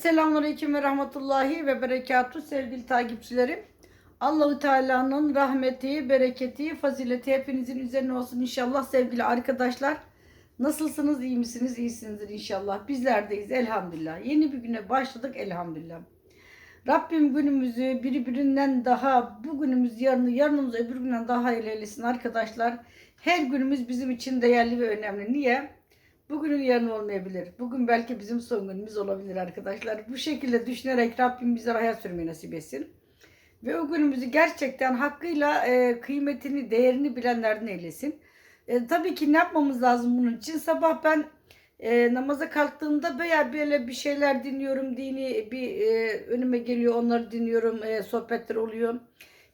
Selamünaleyküm ve rahmetullahi ve berekatuhu sevgili takipçilerim. Allahu Teala'nın rahmeti, bereketi, fazileti hepinizin üzerine olsun inşallah sevgili arkadaşlar. Nasılsınız? iyi misiniz? İyisinizdir inşallah. Bizlerdeyiz elhamdülillah. Yeni bir güne başladık elhamdülillah. Rabbim günümüzü birbirinden daha, bugünümüz yarını, yarınımız öbür günden daha hayırlı eylesin arkadaşlar. Her günümüz bizim için değerli ve önemli. Niye? Bugünün yarın olmayabilir. Bugün belki bizim son günümüz olabilir arkadaşlar. Bu şekilde düşünerek Rabbim bize hayat sürmeyi nasip etsin. Ve o günümüzü gerçekten hakkıyla e, kıymetini, değerini bilenlerden eylesin. E, tabii ki ne yapmamız lazım bunun için? Sabah ben e, namaza kalktığımda veya böyle bir şeyler dinliyorum. Dini bir e, önüme geliyor onları dinliyorum. E, sohbetler oluyor.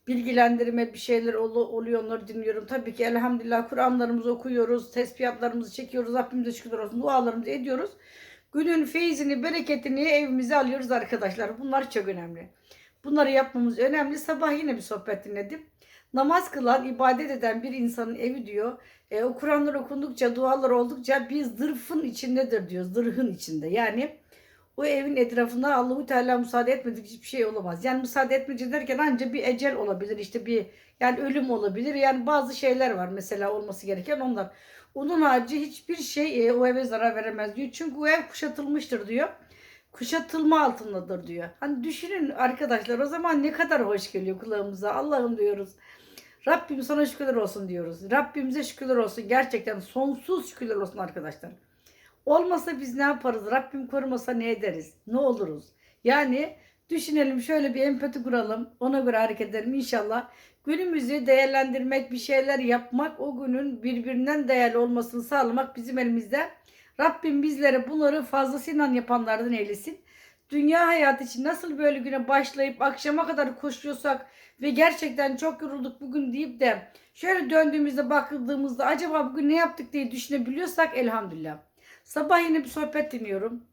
Bilgilendirme bir şeyler ol- oluyor onları dinliyorum. Tabii ki elhamdülillah Kur'anlarımızı okuyoruz. Tesbihatlarımızı çekiyoruz. Rabbimize şükürler olsun. Dualarımızı ediyoruz. Günün feyzini, bereketini evimize alıyoruz arkadaşlar. Bunlar çok önemli. Bunları yapmamız önemli. Sabah yine bir sohbet dinledim. Namaz kılan, ibadet eden bir insanın evi diyor. E, o Kur'anlar okundukça, dualar oldukça bir zırhın içindedir diyor. Zırhın içinde. Yani o evin etrafında Allahu Teala müsaade etmedik hiçbir şey olamaz. Yani müsaade etmeyecek derken ancak bir ecel olabilir. işte bir yani ölüm olabilir. Yani bazı şeyler var mesela olması gereken onlar. Onun harici hiçbir şey e, o eve zarar veremez diyor. Çünkü o ev kuşatılmıştır diyor. Kuşatılma altındadır diyor. Hani düşünün arkadaşlar o zaman ne kadar hoş geliyor kulağımıza. Allah'ım diyoruz. Rabbim sana şükürler olsun diyoruz. Rabbimize şükürler olsun. Gerçekten sonsuz şükürler olsun arkadaşlar. Olmasa biz ne yaparız? Rabbim korumasa ne ederiz? Ne oluruz? Yani düşünelim şöyle bir empati kuralım. Ona göre hareket edelim inşallah. Günümüzü değerlendirmek, bir şeyler yapmak, o günün birbirinden değerli olmasını sağlamak bizim elimizde. Rabbim bizlere bunları fazlasıyla yapanlardan eylesin. Dünya hayatı için nasıl böyle güne başlayıp akşama kadar koşuyorsak ve gerçekten çok yorulduk bugün deyip de şöyle döndüğümüzde bakıldığımızda acaba bugün ne yaptık diye düşünebiliyorsak elhamdülillah. Sabah yine bir sohbet dinliyorum.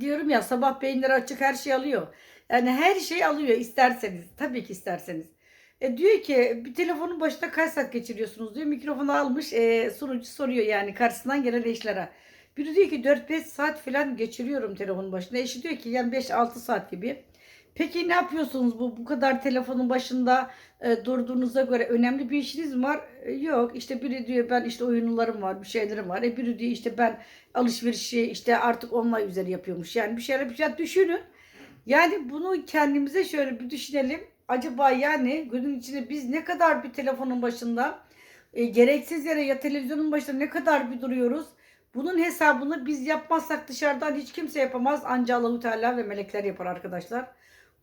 Diyorum ya sabah beyinleri açık her şey alıyor. Yani her şey alıyor isterseniz. Tabii ki isterseniz. E diyor ki bir telefonun başında kaç saat geçiriyorsunuz diyor. Mikrofonu almış e, sunucu soruyor yani karşısından gelen eşlere. Biri diyor ki 4-5 saat falan geçiriyorum telefonun başında. Eşi diyor ki yani 5-6 saat gibi. Peki ne yapıyorsunuz bu bu kadar telefonun başında e, durduğunuza göre önemli bir işiniz mi var? E, yok işte biri diyor ben işte oyunlarım var bir şeylerim var. E biri diyor işte ben alışverişi işte artık online üzeri yapıyormuş. Yani bir şeyler bir şey düşünün. Yani bunu kendimize şöyle bir düşünelim. Acaba yani günün içinde biz ne kadar bir telefonun başında e, gereksiz yere ya televizyonun başında ne kadar bir duruyoruz? Bunun hesabını biz yapmazsak dışarıdan hiç kimse yapamaz. Ancak Allahu Teala ve melekler yapar arkadaşlar.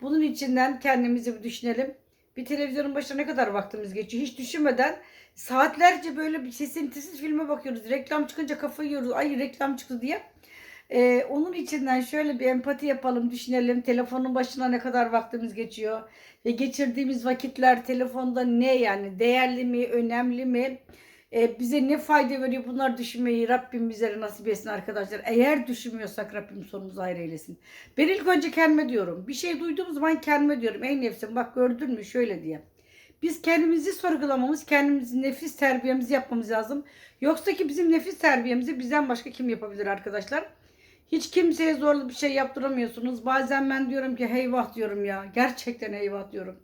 Bunun içinden kendimizi bir düşünelim. Bir televizyonun başına ne kadar vaktimiz geçiyor hiç düşünmeden saatlerce böyle bir sesintisiz filme bakıyoruz. Reklam çıkınca kafayı yiyoruz. Ay reklam çıktı diye. Ee, onun içinden şöyle bir empati yapalım, düşünelim. Telefonun başına ne kadar vaktimiz geçiyor ve geçirdiğimiz vakitler telefonda ne yani değerli mi, önemli mi? Ee, bize ne fayda veriyor bunlar düşünmeyi Rabbim bizlere nasip etsin arkadaşlar. Eğer düşünmüyorsak Rabbim sonumuzu hayır eylesin. Ben ilk önce kendime diyorum. Bir şey duyduğum zaman kendime diyorum. Ey nefsim bak gördün mü şöyle diye. Biz kendimizi sorgulamamız, kendimizi nefis terbiyemizi yapmamız lazım. Yoksa ki bizim nefis terbiyemizi bizden başka kim yapabilir arkadaşlar? Hiç kimseye zorlu bir şey yaptıramıyorsunuz. Bazen ben diyorum ki heyvah diyorum ya. Gerçekten heyvah diyorum.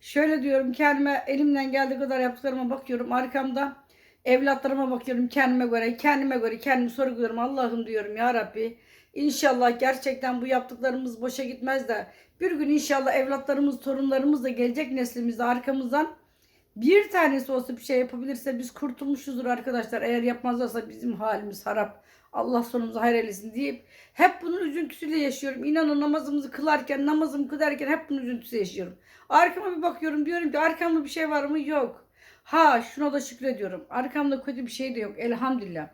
Şöyle diyorum kendime elimden geldiği kadar yaptıklarıma bakıyorum. Arkamda evlatlarıma bakıyorum kendime göre. Kendime göre kendimi sorguluyorum. Allah'ım diyorum ya Rabbi. İnşallah gerçekten bu yaptıklarımız boşa gitmez de bir gün inşallah evlatlarımız, torunlarımız da gelecek neslimizde arkamızdan bir tanesi olsa bir şey yapabilirse biz kurtulmuşuzdur arkadaşlar. Eğer yapmazlarsa bizim halimiz harap. Allah sonumuzu hayır eylesin deyip hep bunun üzüntüsüyle yaşıyorum. İnanın namazımızı kılarken, namazımı kılarken hep bunun üzüntüsü yaşıyorum. Arkama bir bakıyorum diyorum ki arkamda bir şey var mı? Yok. Ha şuna da şükrediyorum. Arkamda kötü bir şey de yok. Elhamdülillah.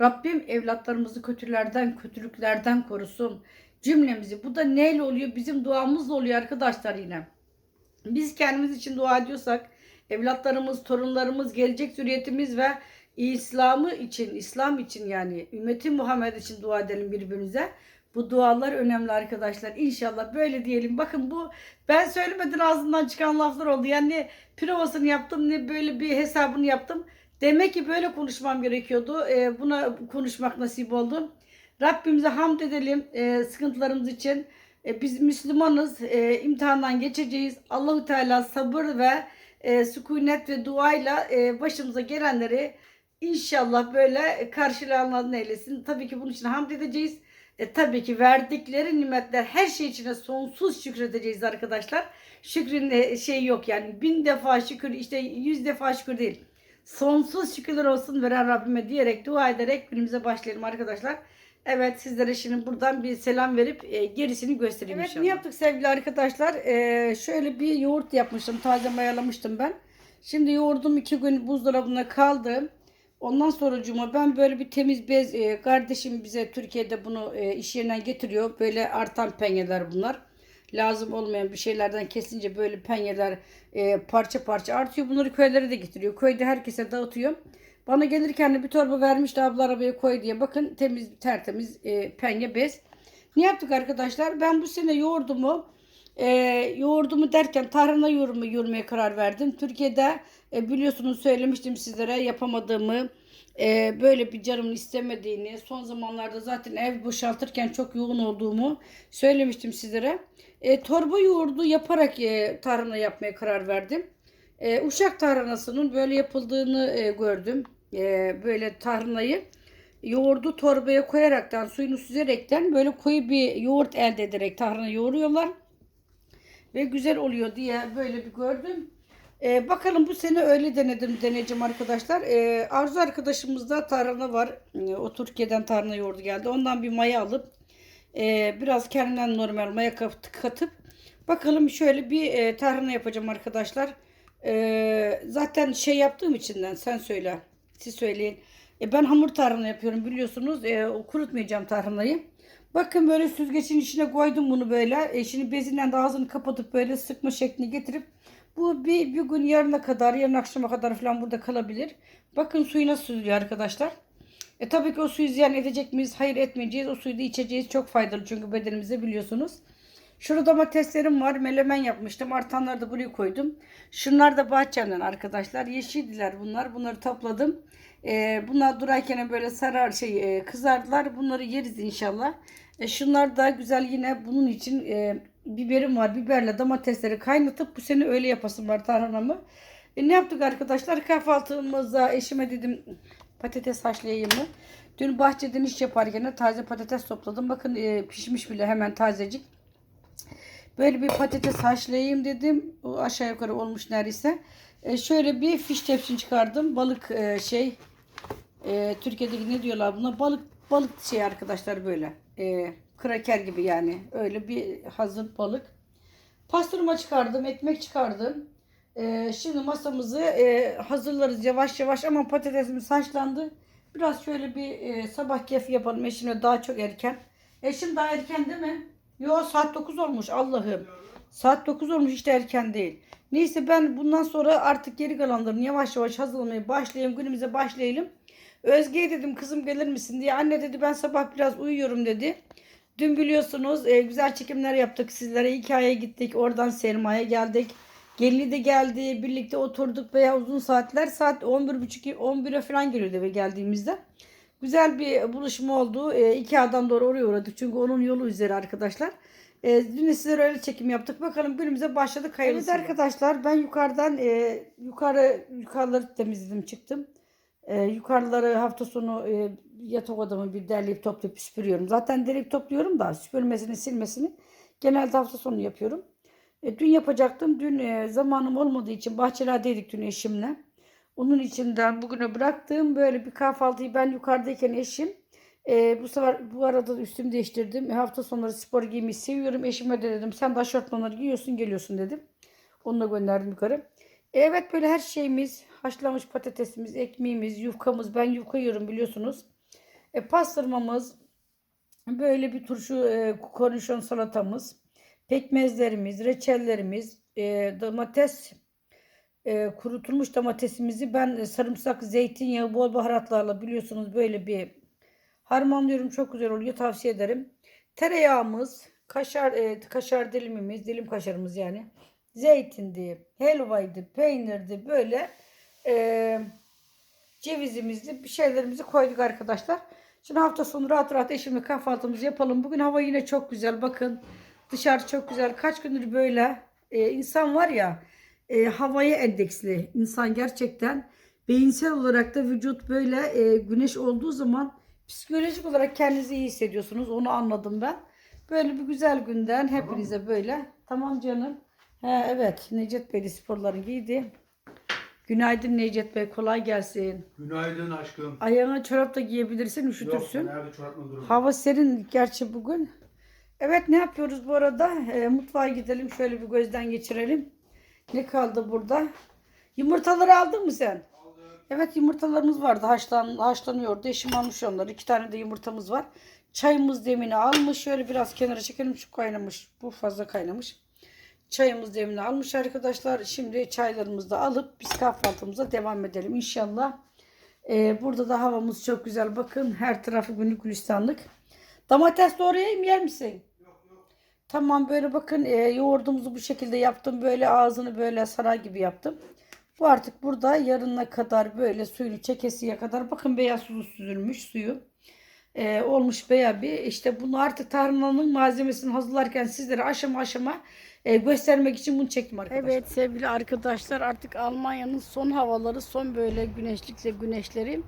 Rabbim evlatlarımızı kötülerden, kötülüklerden korusun. Cümlemizi. Bu da neyle oluyor? Bizim duamızla oluyor arkadaşlar yine. Biz kendimiz için dua ediyorsak evlatlarımız, torunlarımız, gelecek zürriyetimiz ve İslam'ı için, İslam için yani ümmeti Muhammed için dua edelim birbirimize. Bu dualar önemli arkadaşlar. İnşallah böyle diyelim. Bakın bu ben söylemeden ağzından çıkan laflar oldu. Yani ne provasını yaptım ne böyle bir hesabını yaptım. Demek ki böyle konuşmam gerekiyordu. Ee, buna konuşmak nasip oldu. Rabbimize hamd edelim e, sıkıntılarımız için. E, biz Müslümanız, e, imtihandan geçeceğiz. Allahu Teala sabır ve e, sükunet ve duayla e, başımıza gelenleri inşallah böyle karşılayanlarını eylesin. Tabii ki bunun için hamd edeceğiz. E, tabii ki verdikleri nimetler her şey içine sonsuz şükredeceğiz arkadaşlar. Şükrün e, şey yok yani bin defa şükür işte yüz defa şükür değil. Sonsuz şükürler olsun veren Rabbime diyerek dua ederek günümüze başlayalım arkadaşlar. Evet sizlere şimdi buradan bir selam verip e, gerisini göstereyim evet, inşallah. ne yaptık sevgili arkadaşlar? E, şöyle bir yoğurt yapmıştım. Taze mayalamıştım ben. Şimdi yoğurdum iki gün buzdolabında kaldı. Ondan sonra cuma ben böyle bir temiz bez e, kardeşim bize Türkiye'de bunu e, iş yerinden getiriyor. Böyle artan penyeler bunlar. Lazım olmayan bir şeylerden kesince böyle penyeler e, parça parça artıyor. Bunları köylere de getiriyor. Köyde herkese dağıtıyor. Bana gelirken de bir torba vermişti abla arabaya koy diye. Bakın temiz tertemiz e, penye bez. Ne yaptık arkadaşlar? Ben bu sene yoğurdumu e, yoğurdumu derken tarhana yoğurma yoğurmaya karar verdim. Türkiye'de e, biliyorsunuz söylemiştim sizlere yapamadığımı e, böyle bir canımın istemediğini son zamanlarda zaten ev boşaltırken çok yoğun olduğumu söylemiştim sizlere. E, torba yoğurdu yaparak e, tarhana yapmaya karar verdim. E, uşak tarhanasının böyle yapıldığını e, gördüm. E, böyle tarhanayı yoğurdu torbaya koyaraktan suyunu süzerekten böyle koyu bir yoğurt elde ederek tarhana yoğuruyorlar. Ve güzel oluyor diye böyle bir gördüm. Ee, bakalım bu sene öyle denedim deneyeceğim arkadaşlar. Ee, Arzu arkadaşımızda tarhana var. Ee, o Türkiye'den tarhana yoğurdu geldi. Ondan bir maya alıp e, biraz kendinden normal maya kat- katıp bakalım şöyle bir e, tarhana yapacağım arkadaşlar. Ee, zaten şey yaptığım içinden sen söyle. Siz söyleyin. E, ben hamur tarhana yapıyorum biliyorsunuz. E, kurutmayacağım tarhanayı. Bakın böyle süzgecin içine koydum bunu böyle. E, şimdi bezinden de ağzını kapatıp böyle sıkma şeklini getirip bu bir, bir gün yarına kadar, yarın akşama kadar falan burada kalabilir. Bakın suyu nasıl süzülüyor arkadaşlar. E tabii ki o suyu ziyan edecek miyiz? Hayır etmeyeceğiz. O suyu da içeceğiz. Çok faydalı çünkü bedenimize biliyorsunuz. Şurada domateslerim var. Melemen yapmıştım. Artanları da buraya koydum. Şunlar da bahçemden arkadaşlar. Yeşildiler bunlar. Bunları topladım. Ee, bunlar durarken böyle sarar şey e, kızardılar. Bunları yeriz inşallah. E, şunlar da güzel yine bunun için e, biberim var. Biberle domatesleri kaynatıp bu sene öyle yapasım var tarhanamı. E, ne yaptık arkadaşlar? Kahvaltımızda eşime dedim patates haşlayayım mı? Dün bahçeden iş yaparken taze patates topladım. Bakın e, pişmiş bile hemen tazecik. Böyle bir patates haşlayayım dedim. O aşağı yukarı olmuş neredeyse. E, şöyle bir fiş tepsin çıkardım. Balık e, şey e, Türkiye'deki ne diyorlar buna? Balık balık şey arkadaşlar böyle. E, kraker gibi yani. Öyle bir hazır balık. Pastırma çıkardım. Ekmek çıkardım. E, şimdi masamızı e, hazırlarız yavaş yavaş ama patatesimiz haşlandı. Biraz şöyle bir e, sabah keyfi yapalım eşimle daha çok erken. Eşim daha erken değil mi? Yo saat 9 olmuş Allah'ım. Saat 9 olmuş işte erken değil. Neyse ben bundan sonra artık geri kalanlarını yavaş yavaş hazırlamaya başlayayım. Günümüze başlayalım. Özge'ye dedim kızım gelir misin diye. Anne dedi ben sabah biraz uyuyorum dedi. Dün biliyorsunuz e, güzel çekimler yaptık sizlere. Hikayeye gittik. Oradan Selma'ya geldik. Gelini de geldi. Birlikte oturduk veya uzun saatler. Saat 11.30 11'e falan geliyordu eve geldiğimizde. Güzel bir buluşma oldu. E, iki adam doğru oraya uğradık. Çünkü onun yolu üzeri arkadaşlar. E, dün de sizlere öyle çekim yaptık. Bakalım günümüze başladık. Hayırlısı. Evet arkadaşlar ben yukarıdan e, yukarı yukarıları temizledim çıktım. E, yukarıları hafta sonu e, yatak odamı bir derleyip toplayıp süpürüyorum. Zaten derleyip topluyorum da süpürmesini silmesini genelde hafta sonu yapıyorum. E, dün yapacaktım. Dün e, zamanım olmadığı için bahçelerdeydik dün eşimle. Onun içinden bugüne bıraktığım böyle bir kahvaltıyı ben yukarıdayken eşim e, bu sefer bu arada da üstümü değiştirdim. E, hafta sonları spor giymeyi seviyorum. Eşime de dedim sen de aşortmanları giyiyorsun geliyorsun dedim. Onu da gönderdim yukarı. E, evet böyle her şeyimiz haşlanmış patatesimiz, ekmeğimiz, yufkamız. Ben yufka yiyorum biliyorsunuz. E, pastırmamız, böyle bir turşu e, kornişon salatamız, pekmezlerimiz, reçellerimiz, e, domates e, kurutulmuş domatesimizi ben e, sarımsak, zeytinyağı, bol baharatlarla biliyorsunuz böyle bir harmanlıyorum. Çok güzel oluyor. Tavsiye ederim. Tereyağımız, kaşar e, kaşar dilimimiz, dilim kaşarımız yani. Zeytindi, helvaydı, peynirdi böyle e, cevizimizli bir şeylerimizi koyduk arkadaşlar. Şimdi hafta sonu rahat rahat eşimle kahvaltımızı yapalım. Bugün hava yine çok güzel. Bakın dışarı çok güzel. Kaç gündür böyle e, insan var ya e, havaya endeksli. İnsan gerçekten beyinsel olarak da vücut böyle e, güneş olduğu zaman psikolojik olarak kendinizi iyi hissediyorsunuz. Onu anladım ben. Böyle bir güzel günden hepinize böyle. Tamam canım. He, evet Necdet Bey de sporlarını giydi. Günaydın Necdet Bey kolay gelsin. Günaydın aşkım. Ayağına çorap da giyebilirsin üşütürsün. Yok, nerede çorapla durum? Hava serin gerçi bugün. Evet ne yapıyoruz bu arada? Ee, mutfağa gidelim şöyle bir gözden geçirelim. Ne kaldı burada? Yumurtaları aldın mı sen? Evet yumurtalarımız vardı. Haşlan, haşlanıyordu. Eşim almış onları. İki tane de yumurtamız var. Çayımız demini almış. Şöyle biraz kenara çekelim. Şu kaynamış. Bu fazla kaynamış. Çayımız demini almış arkadaşlar. Şimdi çaylarımızı da alıp biz kahvaltımıza devam edelim inşallah. Ee, burada da havamız çok güzel. Bakın her tarafı günlük gülistanlık. Domates doğrayayım yer misin? Tamam böyle bakın e, yoğurdumuzu bu şekilde yaptım. Böyle ağzını böyle saray gibi yaptım. Bu artık burada yarına kadar böyle suyunu çekesiye kadar bakın beyaz su süzülmüş suyu. E, olmuş beyaz bir işte bunu artık tarhananın malzemesini hazırlarken sizlere aşama aşama e, göstermek için bunu çektim arkadaşlar. Evet sevgili arkadaşlar artık Almanya'nın son havaları son böyle güneşlikle güneşleri.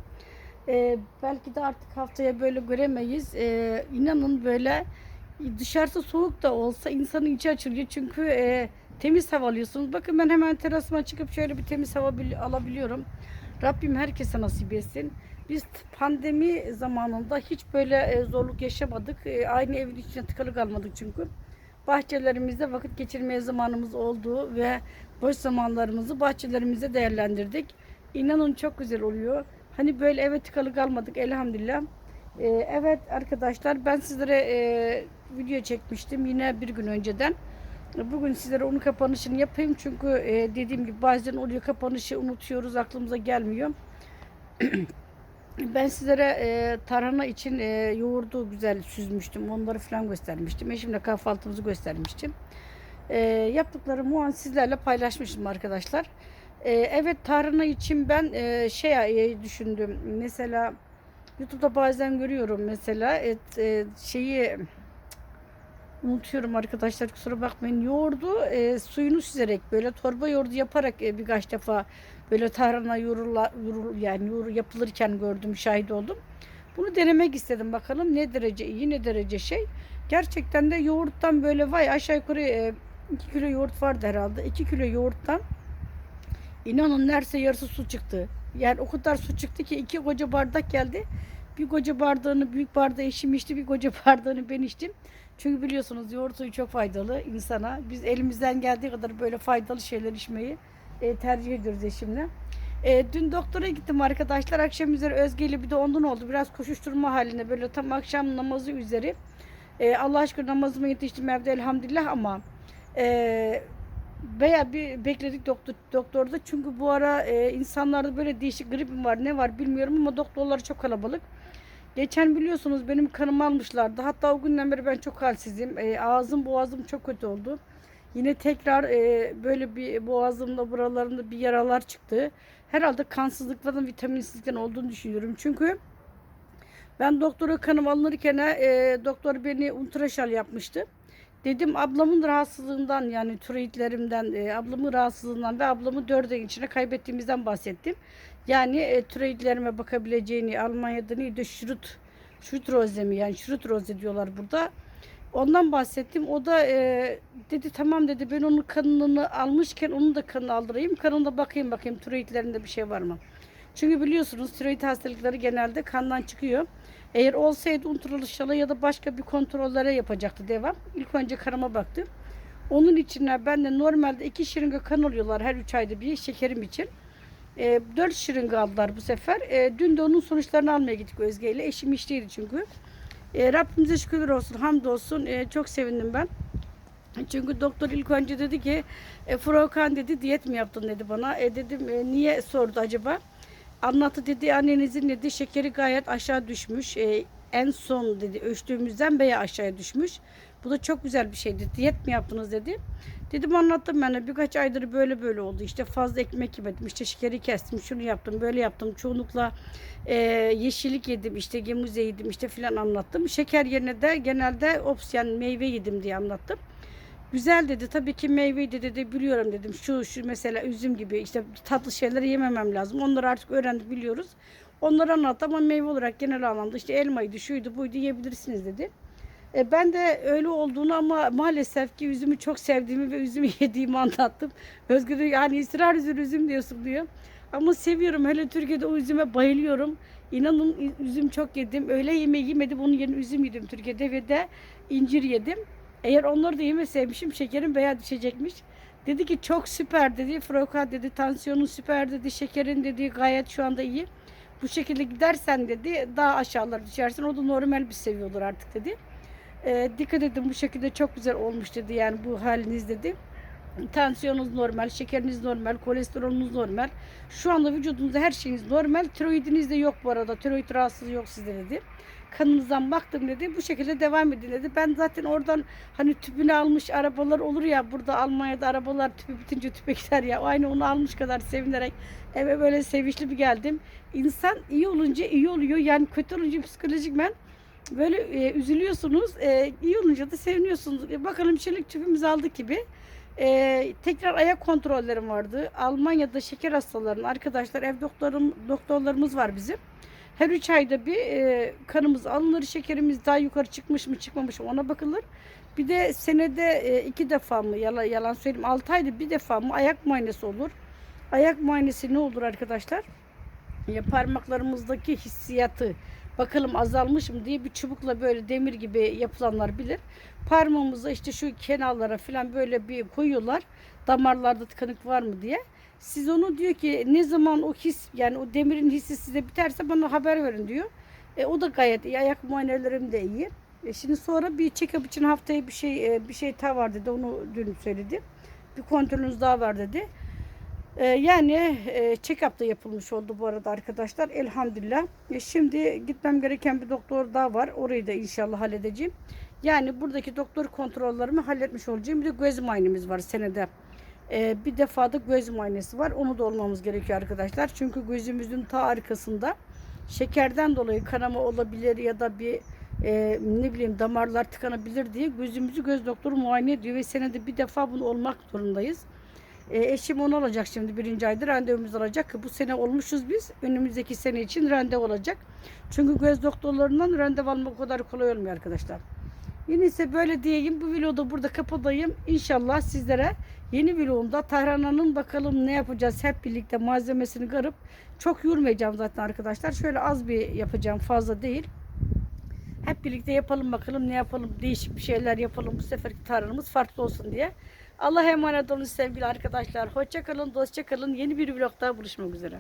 E, belki de artık haftaya böyle göremeyiz. E, inanın böyle dışarısı soğuk da olsa insanın içi açılıyor. Çünkü e, temiz hava alıyorsunuz. Bakın ben hemen terasıma çıkıp şöyle bir temiz hava bil- alabiliyorum. Rabbim herkese nasip etsin. Biz pandemi zamanında hiç böyle e, zorluk yaşamadık. E, aynı evin içine tıkalı kalmadık çünkü. Bahçelerimizde vakit geçirmeye zamanımız oldu ve boş zamanlarımızı bahçelerimizde değerlendirdik. İnanın çok güzel oluyor. Hani böyle eve tıkalı kalmadık elhamdülillah. Ee, evet arkadaşlar ben sizlere e, video çekmiştim yine bir gün önceden. Bugün sizlere onun kapanışını yapayım çünkü e, dediğim gibi bazen oluyor kapanışı unutuyoruz aklımıza gelmiyor. ben sizlere e, tarhana için e, yoğurdu güzel süzmüştüm onları falan göstermiştim. Eşimle kahvaltımızı göstermiştim. E, yaptıklarımı o an sizlerle paylaşmıştım arkadaşlar. E, evet tarhana için ben e, şey e, düşündüm mesela YouTube'da bazen görüyorum mesela et e, şeyi unutuyorum arkadaşlar kusura bakmayın yoğurdu e, suyunu süzerek böyle torba yoğurdu yaparak e, birkaç defa böyle tarhana yoğurula, yoğurul, yani yoğur yapılırken gördüm şahit oldum. Bunu denemek istedim bakalım ne derece iyi ne derece şey. Gerçekten de yoğurttan böyle vay aşağı yukarı 2 kilo yoğurt vardı herhalde. 2 kilo yoğurttan inanın neredeyse yarısı su çıktı. Yani o kadar su çıktı ki iki koca bardak geldi. Bir koca bardağını büyük bardağı eşim içti, bir koca bardağını ben içtim. Çünkü biliyorsunuz yoğurt suyu çok faydalı insana. Biz elimizden geldiği kadar böyle faydalı şeyler içmeyi e, tercih ediyoruz eşimle. E, dün doktora gittim arkadaşlar. Akşam üzeri Özge bir de ondan oldu. Biraz koşuşturma halinde böyle tam akşam namazı üzeri. E, Allah aşkına namazıma yetiştim evde elhamdülillah ama e, Baya bir bekledik doktor doktorda çünkü bu ara e, insanlarda böyle değişik gripim var ne var bilmiyorum ama doktorlar çok kalabalık. Geçen biliyorsunuz benim kanımı almışlardı. Hatta o günden beri ben çok halsizim. E, ağzım boğazım çok kötü oldu. Yine tekrar e, böyle bir boğazımda buralarında bir yaralar çıktı. Herhalde kansızlıklardan vitaminsizlikten olduğunu düşünüyorum. Çünkü ben doktora kanım alınırken e, doktor beni ultraşal yapmıştı. Dedim ablamın rahatsızlığından yani tiroidlerimden, e, ablamın rahatsızlığından ve ablamı dört ay içine kaybettiğimizden bahsettim. Yani e, tiroidlerime bakabileceğini Almanya'da neydi? Şurut, şurut roze mi? Yani şurut roze diyorlar burada. Ondan bahsettim. O da e, dedi tamam dedi ben onun kanını almışken onun da kanını aldırayım. Kanında bakayım bakayım tiroidlerinde bir şey var mı? Çünkü biliyorsunuz tiroid hastalıkları genelde kandan çıkıyor. Eğer olsaydı ultraşala ya da başka bir kontrollere yapacaktı devam. İlk önce kanıma baktı. Onun için ben de normalde iki şırınga kan alıyorlar her üç ayda bir şekerim için. E, 4 şırınga aldılar bu sefer. E, dün de onun sonuçlarını almaya gittik Özge ile. Eşim işteydi çünkü. E, Rabbimize şükürler olsun, hamdolsun. E, çok sevindim ben. Çünkü doktor ilk önce dedi ki e, Furkan dedi diyet mi yaptın dedi bana. E, dedim e, niye sordu acaba? Anlattı dedi annenizin dedi şekeri gayet aşağı düşmüş. E, en son dedi ölçtüğümüzden beye aşağıya düşmüş. Bu da çok güzel bir şeydi. Diyet mi yaptınız dedi. Dedim anlattım ben de birkaç aydır böyle böyle oldu. İşte fazla ekmek yemedim. işte şekeri kestim. Şunu yaptım böyle yaptım. Çoğunlukla e, yeşillik yedim. işte gemuze yedim işte filan anlattım. Şeker yerine de genelde ops yani meyve yedim diye anlattım. Güzel dedi. Tabii ki meyveyi de dedi biliyorum dedim. Şu şu mesela üzüm gibi işte tatlı şeyleri yememem lazım. Onları artık öğrendik biliyoruz. Onları anlattı ama meyve olarak genel anlamda işte elmaydı, şuydu, buydu yiyebilirsiniz dedi. E, ben de öyle olduğunu ama maalesef ki üzümü çok sevdiğimi ve üzümü yediğimi anlattım. Özgür yani ısrar üzüm üzüm diyorsun diyor. Ama seviyorum. Hele Türkiye'de o üzüme bayılıyorum. İnanın üzüm çok yedim. Öğle yemeği yemedim. Onun yerine üzüm yedim Türkiye'de ve de incir yedim. Eğer onları da yemeseymişim şekerim veya düşecekmiş. Dedi ki çok süper dedi. Froka dedi. Tansiyonun süper dedi. Şekerin dedi gayet şu anda iyi. Bu şekilde gidersen dedi daha aşağılara düşersin. O da normal bir seviye olur artık dedi. E, dikkat edin bu şekilde çok güzel olmuş dedi. Yani bu haliniz dedi. Tansiyonunuz normal, şekeriniz normal, kolesterolünüz normal. Şu anda vücudunuzda her şeyiniz normal. Tiroidiniz de yok bu arada. Tiroid rahatsızlığı yok sizde dedi. Kanınızdan baktım dedi. Bu şekilde devam edin dedi. Ben zaten oradan hani tüpünü almış arabalar olur ya burada Almanya'da arabalar tüpü bitince tüpe gider ya. Aynı onu almış kadar sevinerek eve böyle sevinçli bir geldim. İnsan iyi olunca iyi oluyor. Yani kötü olunca psikolojik ben böyle e, üzülüyorsunuz. E, iyi olunca da seviniyorsunuz. E, bakalım çelik tüpümüzü aldık gibi. E, tekrar ayak kontrollerim vardı. Almanya'da şeker hastalarının arkadaşlar ev doktorum, doktorlarımız var bizim. Her üç ayda bir e, kanımız alınır, şekerimiz daha yukarı çıkmış mı çıkmamış mı ona bakılır. Bir de senede e, iki defa mı yalan, yalan söyleyeyim altı ayda bir defa mı ayak muayenesi olur. Ayak muayenesi ne olur arkadaşlar? Ya parmaklarımızdaki hissiyatı bakalım azalmış mı diye bir çubukla böyle demir gibi yapılanlar bilir. Parmağımıza işte şu kenarlara falan böyle bir koyuyorlar. Damarlarda tıkanık var mı diye. Siz onu diyor ki ne zaman o his yani o demirin hissi size biterse bana haber verin diyor. E, o da gayet iyi. Ayak muayenelerim de iyi. E, şimdi sonra bir check-up için haftaya bir şey e, bir şey daha var dedi. Onu dün söyledi. Bir kontrolünüz daha var dedi. E, yani e, check-up da yapılmış oldu bu arada arkadaşlar. Elhamdülillah. E, şimdi gitmem gereken bir doktor daha var. Orayı da inşallah halledeceğim. Yani buradaki doktor kontrollerimi halletmiş olacağım. Bir de göz muayenemiz var senede. Ee, bir defa da göz muayenesi var. Onu da olmamız gerekiyor arkadaşlar. Çünkü gözümüzün ta arkasında şekerden dolayı kanama olabilir ya da bir e, ne bileyim damarlar tıkanabilir diye gözümüzü göz doktoru muayene ediyor ve senede bir defa bunu olmak zorundayız. E, eşim onu alacak şimdi birinci ayda randevumuz alacak. Bu sene olmuşuz biz. Önümüzdeki sene için randevu olacak. Çünkü göz doktorlarından randevu almak o kadar kolay olmuyor arkadaşlar. Yine ise böyle diyeyim. Bu vlogu burada kapatayım. İnşallah sizlere yeni vlogumda tarhananın bakalım ne yapacağız hep birlikte malzemesini kırıp çok yormayacağım zaten arkadaşlar. Şöyle az bir yapacağım fazla değil. Hep birlikte yapalım bakalım ne yapalım değişik bir şeyler yapalım bu seferki tarhanamız farklı olsun diye. Allah'a emanet olun sevgili arkadaşlar. Hoşça kalın, dostça kalın. Yeni bir vlogda buluşmak üzere.